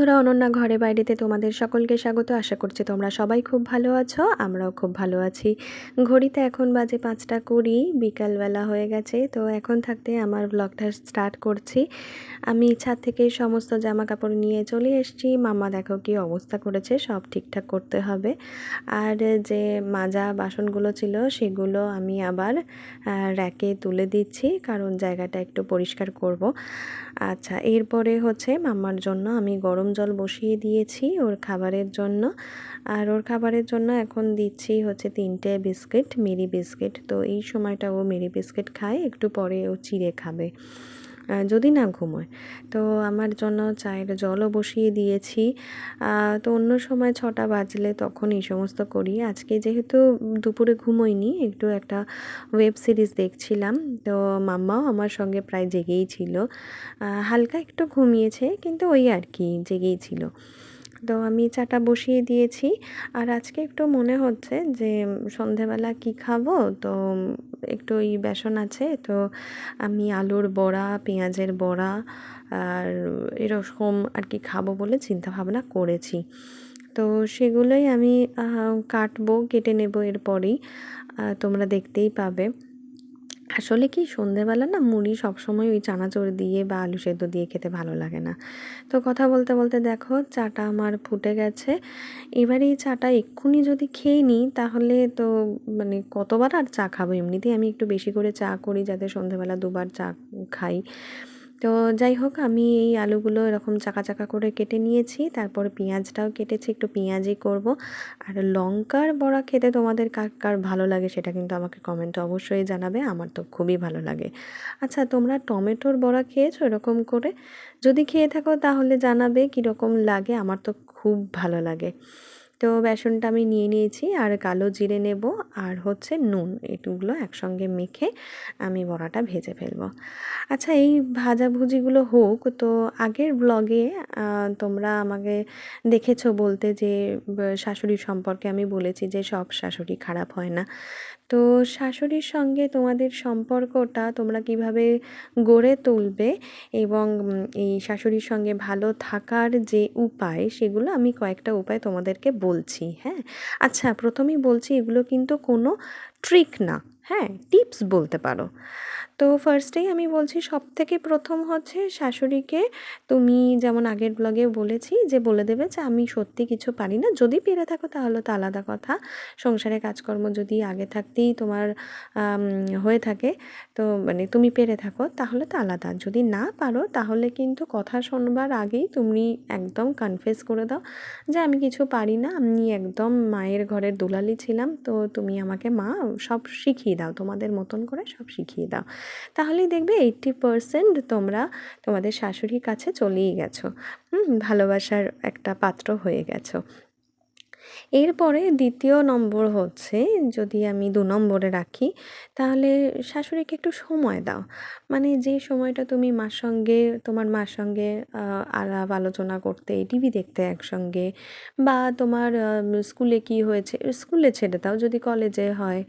বন্ধুরা, অনন্যা ঘরে বাইরেতে তোমাদের সকলকে স্বাগত। আশা করছি তোমরা সবাই খুব ভালো আছো, আমরাও খুব ভালো আছি। ঘড়িতে এখন বাজে পাঁচটা কুড়ি, বিকালবেলা হয়ে গেছে, তো এখন থাকতে আমার ব্লগটা স্টার্ট করছি। আমি ছাদ থেকে সমস্ত জামা কাপড় নিয়ে চলে এসেছি মামা দেখো কি অবস্থা করেছে, সব ঠিকঠাক করতে হবে। আর যে মাজা বাসনগুলো ছিল, সেগুলো আমি আবার র্যাকে তুলে দিচ্ছি, কারণ জায়গাটা একটু পরিষ্কার করব। আচ্ছা এরপরে হচ্ছে মাম্মার জন্য আমি গরম জল বসিয়ে দিয়েছি ওর খাবারের জন্য। আর ওর খাবারের জন্য এখন দিচ্ছি হচ্ছে তিনটে বিস্কিট, মেরি বিস্কিট। তো এই সময়টা ও মেরি বিস্কিট খায়, একটু পরে ও চিড়ে খাবে। যদি না ঘুমোয়। তো আমার জন্য চায়ের জলও বসিয়ে দিয়েছি। তো অন্য সময় ছটা বাজলে তখন এই সমস্ত করি। আজকে যেহেতু দুপুরে ঘুমোইনি, একটু একটা ওয়েব সিরিজ দেখছিলাম। তো মাম্মাও আমার সঙ্গে প্রায় জেগেই ছিল। হালকা একটু ঘুমিয়েছে, কিন্তু ওই আর কি, জেগেই ছিল। তো আমি চাটা বসিয়ে দিয়েছি। আর আজকে একটু মনে হচ্ছে যে, সন্ধেবেলা কি খাব? তো একটু ওই বেসন আছে। তো আমি আলুর বড়া, পেঁয়াজের বড়া আর এরকম আর কি খাব বলে চিন্তা ভাবনা করেছি। তো সেগুলোই আমি কাটবো, কেটে নেব এরপরেই। তোমরা দেখতেই পাবে। আসলে কি সন্ধেবেলা না মুড়ি সবসময় ওই চানাচুর দিয়ে বা আলু সেদ্ধ দিয়ে খেতে ভালো লাগে না। তো কথা বলতে বলতে দেখো চাটা আমার ফুটে গেছে। এবারে এই চাটা এক্ষুনি যদি খেয়ে নিই তাহলে তো মানে কতবার আর চা খাব? এমনিতেই আমি একটু বেশি করে চা করি যাতে সন্ধেবেলা দুবার চা খাই। তো যাই হোক, আমি এই আলুগুলো এরকম চাকা চাকা করে কেটে নিয়েছি। তারপর পেঁয়াজটাও কেটেছি, একটু পেঁয়াজই করব। আর লঙ্কার বড়া খেতে তোমাদের কার কার ভালো লাগে সেটা কিন্তু আমাকে কমেন্টে অবশ্যই জানাবে, আমার তো খুবই ভালো লাগে। আচ্ছা তোমরা টমেটোর বড়া খেয়েছো এরকম করে? যদি খেয়ে থাকো তাহলে জানাবে কীরকম লাগে, আমার তো খুব ভালো লাগে। তো বেসনটা আমি নিয়ে নিয়েছি আর কালো জিরে নেব আর হচ্ছে নুন। এটুগুলো একসঙ্গে মেখে আমি বড়াটা ভেজে ফেলব। আচ্ছা এই ভাজাভুজিগুলো হোক, তো আগের ব্লগে তোমরা আমাকে দেখেছ বলতে যে শাশুড়ি সম্পর্কে আমি বলেছি যে, সব শাশুড়ি খারাপ হয় না। তো শাশুড়ির সঙ্গে তোমাদের সম্পর্কটা তোমরা কীভাবে গড়ে তুলবে এবং এই শাশুড়ির সঙ্গে ভালো থাকার যে উপায় সেগুলো আমি কয়েকটা উপায় তোমাদেরকে বলছি হ্যাঁ? আচ্ছা প্রথমেই বলছি এগুলো কিন্তু কোনো ট্রিক না হ্যাঁ টিপস বলতে পারো। তো ফার্স্টেই আমি বলছি সব থেকে প্রথম হচ্ছে শাশুড়িকে তুমি যেমন আগের ব্লগে বলেছি যে বলে দেবে যে আমি সত্যি কিছু পারি না, যদি পেরে থাকো তাহলে তো আলাদা কথা। সংসারে কাজকর্ম যদি আগে থাকতেই তোমার হয়ে থাকে, তো মানে তুমি পেরে থাকো তাহলে তো আলাদা। যদি না পারো তাহলে কিন্তু কথা শোনবার আগেই তুমি একদম কনফেস করে দাও যে আমি কিছু পারি না, আমি একদম মায়ের ঘরের দুলালি ছিলাম, তো তুমি আমাকে মা সব শিখিয়ে দাও, তোমাদের মতন করে সব শিখিয়ে দাও। তাহলেই দেখবে এইট্টি পারসেন্ট তোমরা তোমাদের শাশুড়ির কাছে চলেই গেছো। ভালোবাসার একটা পাত্র হয়ে গেছো। এরপরে দ্বিতীয় নম্বর হচ্ছে, যদি আমি দু নম্বরে রাখি, তাহলে শাশুড়িকে একটু সময় দাও। মানে যে সময়টা তুমি মার সঙ্গে, তোমার মার সঙ্গে আলাপ আলোচনা করতে, টিভি দেখতে একসঙ্গে, বা তোমার স্কুলে কি হয়েছে, স্কুলে ছেড়ে দাও, যদি কলেজে হয়,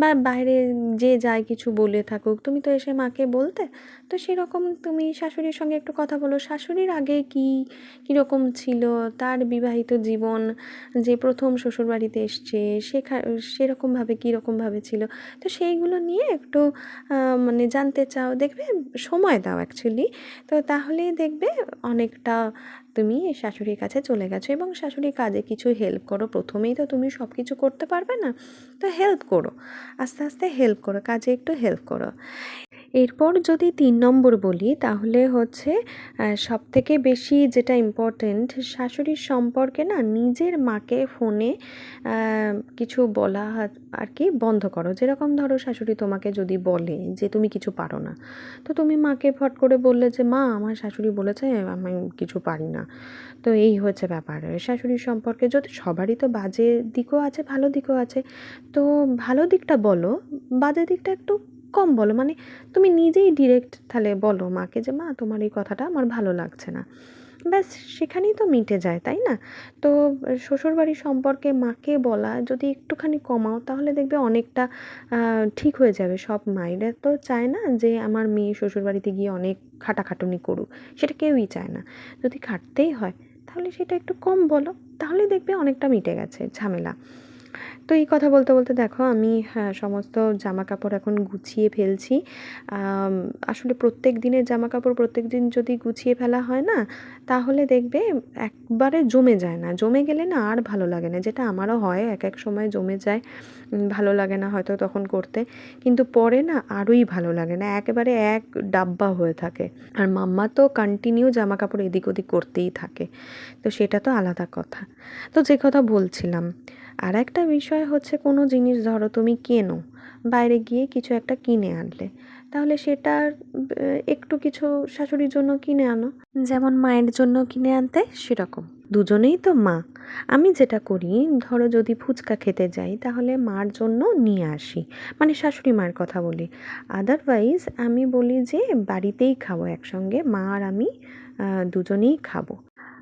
বা বাইরে যে যায় কিছু বলে থাকুক, তুমি তো এসে মাকে বলতে, তো সেরকম তুমি শাশুড়ির সঙ্গে একটু কথা বলো। শাশুড়ির আগে কী, কীরকম ছিল? তার বিবাহিত জীবন, যে প্রথম শ্বশুরবাড়িতে এসছে, শেখা, সেরকমভাবে কীরকমভাবে ছিল? তো সেইগুলো নিয়ে একটু মানে জানতে চাও। দেখবে সময় দাও অ্যাকচুয়ালি তো তাহলেই দেখবে অনেকটা তুমি শাশুড়ির কাছে চলে গেছো এবং শাশুড়ির কাজে কিছু হেল্প করো। প্রথমেই তো তুমি সব কিছু করতে পারবে না, তো হেল্প করো। আস্তে আস্তে হেল্প করো, কাজে একটু হেল্প করো। এরপর যদি তিন নম্বর বলি, তাহলে হচ্ছে সব থেকে বেশি যেটা ইম্পর্টেন্ট শাশুড়ির সম্পর্কে না নিজের মাকে ফোনে কিছু বলা আর কি বন্ধ করো। যেরকম ধরো শাশুড়ি তোমাকে যদি বলে যে তুমি কিছু পারো না, তো তুমি মাকে ফট করে বললে যে, মা, আমার শাশুড়ি বলেছে, আমি কিছু পারি না। তো এই হচ্ছে ব্যাপার। শাশুড়ির সম্পর্কে যদি সবারই তো বাজে দিকও আছে, ভালো দিকও আছে, তো ভালো দিকটা বলো, বাজে দিকটা একটু কম বলো। মানে তুমি নিজেই ডিরেক্ট তাহলে বলো মাকে যে, মা, তোমার এই কথাটা আমার ভালো লাগছে না। ব্যাস, সেখানেই তো মিটে যায়, তাই না? তো শ্বশুরবাড়ি সম্পর্কে মাকে বলা যদি একটুখানি কমাও, তাহলে দেখবে অনেকটা ঠিক হয়ে যাবে। সব মায়েরা তো চায় না যে, আমার মেয়ে শ্বশুরবাড়িতে গিয়ে অনেক খাটাখাটুনি করুক। সেটা কেউই চায় না। যদি খাটতেই হয়, তাহলে সেটা একটু কম বলো, তাহলে দেখবে অনেকটা মিটে গেছে ঝামেলা। তো এই কথা বলতে বলতে দেখো, আমি হ্যাঁ সমস্ত জামা কাপড় এখন গুছিয়ে ফেলছি। আসলে প্রত্যেক দিনের জামা কাপড় প্রত্যেক দিন যদি গুছিয়ে ফেলা হয় না, তাহলে দেখবে একবারে জমে যায় না। জমে গেলে না আর ভালো লাগে না। যেটা আমারও হয়, এক এক সময় জমে যায় ভালো লাগে না হয়তো তখন করতে। কিন্তু পরে না আরোই ভালো লাগে না, একেবারে এক ডাব্বা হয়ে থাকে। আর মাম্মা তো কন্টিনিউ জামা কাপড় এদিক ওদিক করতেই থাকে। তো সেটা তো আলাদা কথা। তো যে কথা বলছিলাম আর একটা বিষয় হচ্ছে কোনো জিনিস ধরো তুমি কেনো, বাইরে গিয়ে কিছু একটা কিনে আনলে, তাহলে সেটার একটু কিছু শাশুড়ির জন্য কিনে আনো। যেমন মায়ের জন্য কিনে আনতে সেরকম। দুজনেই তো মা। আমি যেটা করি, ধরো যদি ফুচকা খেতে যাই, তাহলে মার জন্য নিয়ে আসি। মানে শাশুড়ি মার কথা বলি। আদারওয়াইজ আমি বলি যে বাড়িতেই খাব একসঙ্গে, মা আর আমি দুজনেই খাব।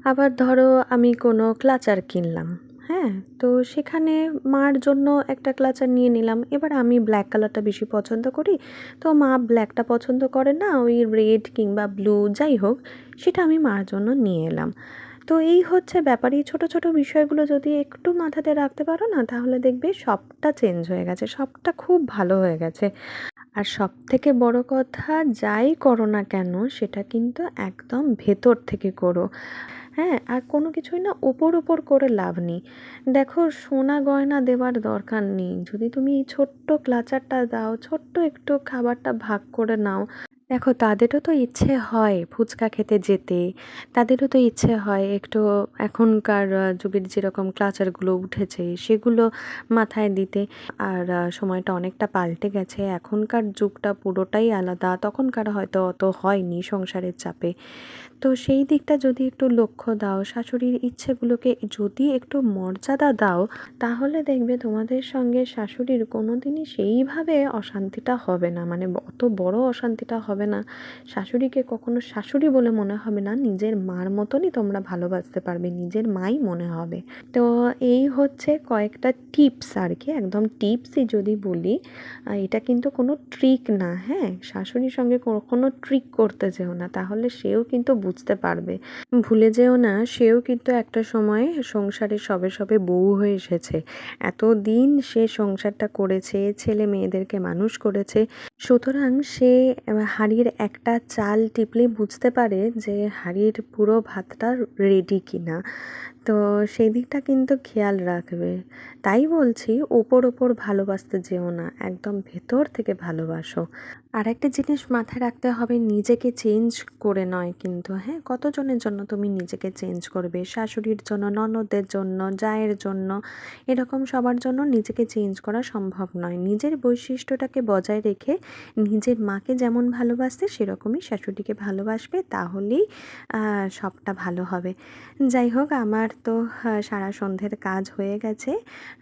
আবার ধরো আমি কোনো ক্লাচার কিনলাম। হ্যাঁ তো সেখানে মার জন্য একটা ক্লাচার নিয়ে নিলাম। এবার আমি ব্ল্যাক কালারটা বেশি পছন্দ করি। তো মা ব্ল্যাকটা পছন্দ করে না, ওই রেড কিংবা ব্লু যাই হোক, সেটা আমি মার জন্য নিয়ে এলাম। তো এই হচ্ছে ব্যাপার। এই ছোটো ছোটো বিষয়গুলো যদি একটু মাথাতে রাখতে পারো না, তাহলে দেখবে সবটা চেঞ্জ হয়ে গেছে, সবটা খুব ভালো হয়ে গেছে। আর সব থেকে বড় কথা, যাই করো না কেন, সেটা কিন্তু একদম ভেতর থেকে করো। হ্যাঁ আর কোনো কিছুই না ওপর ওপর করে লাভ নেই। দেখো, সোনা গয়না দেওয়ার দরকার নেই। যদি তুমি এই ছোট্ট ক্লাচারটা দাও, ছোট্ট একটু খাবারটা ভাগ করে নাও দেখো, তাদেরও তো ইচ্ছে হয় ফুচকা খেতে যেতে। তাদেরও তো ইচ্ছে হয় একটু এখনকার যুগের যেরকম ক্লাচারগুলো উঠেছে সেগুলো মাথায় দিতে। আর সময়টা অনেকটা পাল্টে গেছে। এখনকার যুগটা পুরোটাই আলাদা। তখনকার হয়তো অত হয়নি সংসারের চাপে। তো সেই দিকটা যদি একটু লক্ষ্য দাও, শাশুড়ির ইচ্ছেগুলোকে যদি একটু মর্যাদা দাও, তাহলে দেখবে তোমাদের সঙ্গে শাশুড়ির কোনো দিনই সেইভাবে অশান্তিটা হবে না। মানে অত বড় অশান্তিটা হবে না। শাশুড়িকে কখনো শাশুড়ি বলে মনে হবে না, নিজের মার মতনই তোমরা ভালোবাসতে পারবে, নিজের মাই মনে হবে। তো এই হচ্ছে কয়েকটা টিপস আর কি, একদম টিপসই যদি বলি এটা কিন্তু কোনো ট্রিক না হ্যাঁ? শাশুড়ির সঙ্গে কখনো ট্রিক করতে যেও না, তাহলে সেও কিন্তু বুঝতে পারবে। ভুলে যেও না, সেও কিন্তু একটা সময় সংসারে সবে সবে বউ হয়ে এসেছে। এতদিন সে সংসারটা করেছে, ছেলে মেয়েদেরকে মানুষ করেছে সুতরাং সে হাঁড়ির একটা চাল টিপলেই বুঝতে পারে যে হাঁড়ির পুরো ভাতটা রেডি কিনা। তো সেই দিকটা কিন্তু খেয়াল রাখবে। তাই বলছি ওপর ওপর ভালোবাসতে যেও না, একদম ভেতর থেকে ভালোবাসো। আর একটা জিনিস মাথায় রাখতে হবে, নিজেকে চেঞ্জ করে নয় কিন্তু হ্যাঁ? কতজনের জন্য তুমি নিজেকে চেঞ্জ করবে? শাশুড়ির জন্য, ননদের জন্য, জায়ের জন্য, এরকম সবার জন্য নিজেকে চেঞ্জ করা সম্ভব নয়। নিজের বৈশিষ্ট্যটাকে বজায় রেখে নিজের মাকে যেমন ভালোবাসতে, সেরকমই শাশুড়িকে ভালোবাসবে, তাহলেই সবটা ভালো হবে। যাই হোক, আমার তো আহ, সারা সন্ধ্যের কাজ হয়ে গেছে।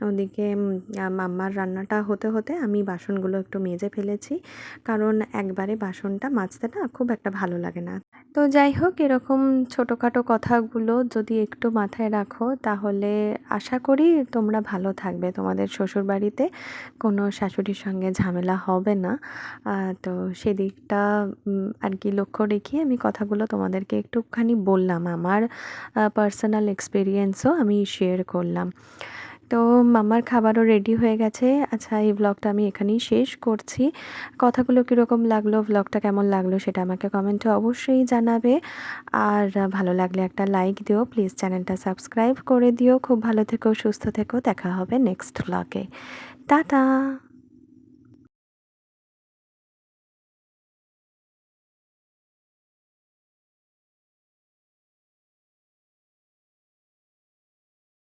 ওদিকে মাম্মার রান্নাটা হতে হতে আমি বাসনগুলো একটু মেজে ফেলেছি। কারণ একবারে বাসনটা মাজতে না খুব একটা ভালো লাগে না। তো যাই হোক এরকম ছোটোখাটো কথাগুলো যদি একটু মাথায় রাখো তাহলে আশা করি তোমরা ভালো থাকবে। তোমাদের শ্বশুরবাড়িতে কোনো শাশুড়ির সঙ্গে ঝামেলা হবে না। তো সেদিকটা আর কি লক্ষ্য রেখে আমি কথাগুলো তোমাদেরকে একটুখানি বললাম। আমার পার্সোনাল এক্সপিরিয়েন্সও আমি শেয়ার করলাম। তো মামার খাবারও রেডি হয়ে গেছে। আচ্ছা এই ব্লগটা আমি এখানেই শেষ করছি। কথাগুলো কীরকম লাগল ব্লগটা কেমন লাগল সেটা আমাকে কমেন্টে অবশ্যই জানাবে। আর ভালো লাগলে একটা লাইক দিও প্লিজ চ্যানেলটা সাবস্ক্রাইব করে দিও। খুব ভালো থেকো, সুস্থ থেকো, দেখা হবে নেক্সট ব্লগে টাটা!